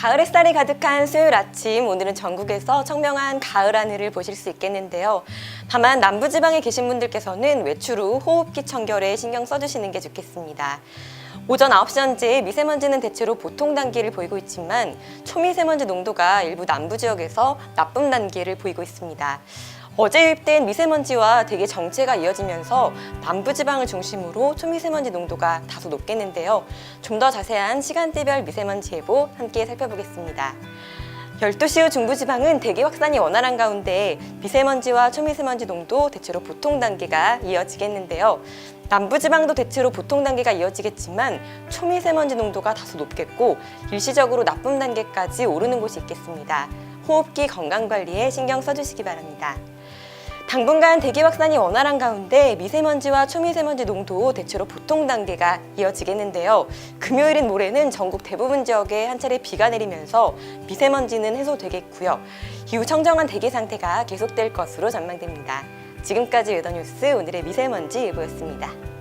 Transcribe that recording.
가을 햇살이 가득한 수요일 아침 오늘은 전국에서 청명한 가을 하늘을 보실 수 있겠는데요. 다만 남부지방에 계신 분들께서는 외출 후 호흡기 청결에 신경 써주시는 게 좋겠습니다. 오전 9시 현재 미세먼지는 대체로 보통 단계를 보이고 있지만 초미세먼지 농도가 일부 남부 지역에서 나쁨 단계를 보이고 있습니다. 어제 유입된 미세먼지와 대기 정체가 이어지면서 남부지방을 중심으로 초미세먼지 농도가 다소 높겠는데요. 좀 더 자세한 시간대별 미세먼지 예보 함께 살펴보겠습니다. 12시 후 중부지방은 대기 확산이 원활한 가운데 미세먼지와 초미세먼지 농도 대체로 보통 단계가 이어지겠는데요. 남부지방도 대체로 보통 단계가 이어지겠지만 초미세먼지 농도가 다소 높겠고 일시적으로 나쁨 단계까지 오르는 곳이 있겠습니다. 호흡기 건강 관리에 신경 써주시기 바랍니다. 당분간 대기 확산이 원활한 가운데 미세먼지와 초미세먼지 농도 대체로 보통 단계가 이어지겠는데요. 금요일인 모레는 전국 대부분 지역에 한 차례 비가 내리면서 미세먼지는 해소되겠고요. 이후 청정한 대기 상태가 계속될 것으로 전망됩니다. 지금까지 웨더뉴스 오늘의 미세먼지 예보였습니다.